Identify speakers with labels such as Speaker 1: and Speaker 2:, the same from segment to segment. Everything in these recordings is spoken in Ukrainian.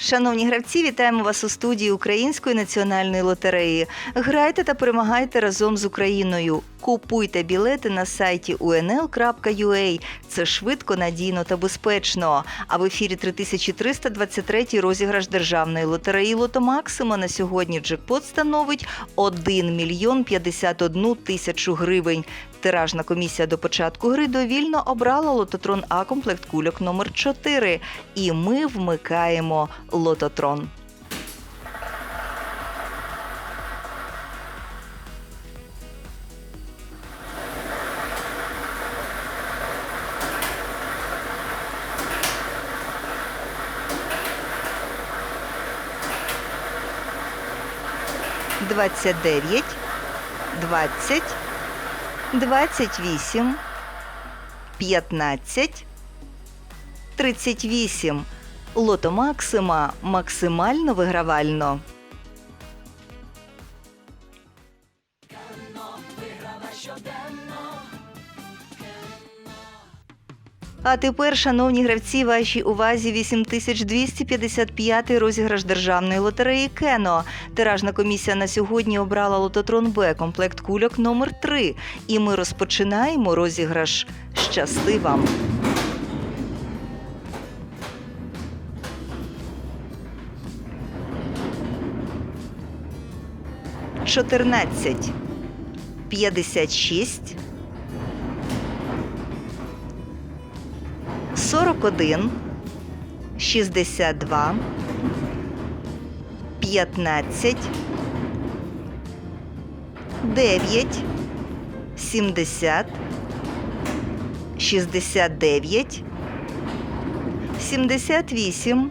Speaker 1: Шановні гравці, вітаємо вас у студії Української національної лотереї. Грайте та перемагайте разом з Україною. Купуйте білети на сайті unl.ua. Це швидко, надійно та безпечно. А в ефірі 3323 розіграш державної лотереї Лото Максима на сьогодні джекпот становить 1 мільйон 51 тисячу гривень. Тиражна комісія до початку гри довільно обрала лототрон А комплект кульок номер 4 І ми вмикаємо лототрон. Двадцять дев'ять, двадцять, двадцять вісім, п'ятнадцять, тридцять вісім. Лото Максима максимально вигравально. А тепер, шановні гравці, вашій увазі 8255 розіграш державної лотереї Кено. Тиражна комісія на сьогодні обрала лототрон Б комплект кульок номер 3 І ми розпочинаємо розіграш. Щасти вам! Чотирнадцять, п'ятдесят шість, 41, 62, 15, 9, 70, 69, 78,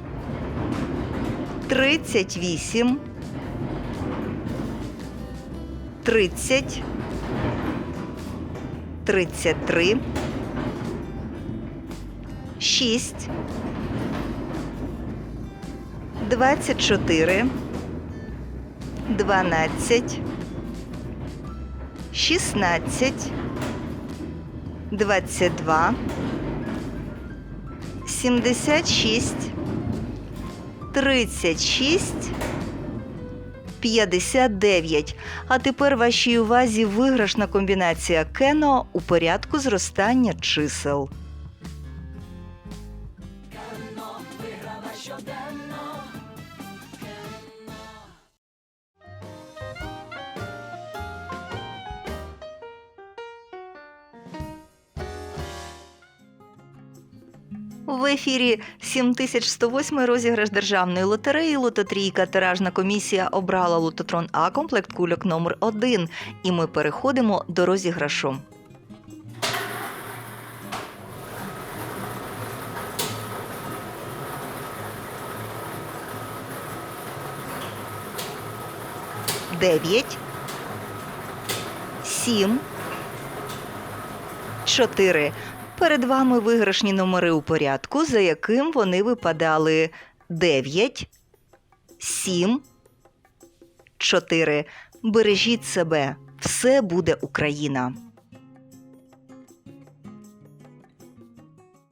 Speaker 1: 38, 30, 33, шість, двадцять чотири, дванадцять, шістнадцять, двадцять два, сімдесят шість, тридцять шість. 59. А тепер вашій увазі виграшна комбінація Кено у порядку зростання чисел. В ефірі 7108 розіграш державної лотереї Лототрійка. Тиражна комісія обрала лототрон А комплект кульок номер 1 І ми переходимо до розіграшу. Дев'ять, сім, чотири. Перед вами виграшні номери у порядку, за яким вони випадали 9, 7, 4. Бережіть себе. Все буде Україна.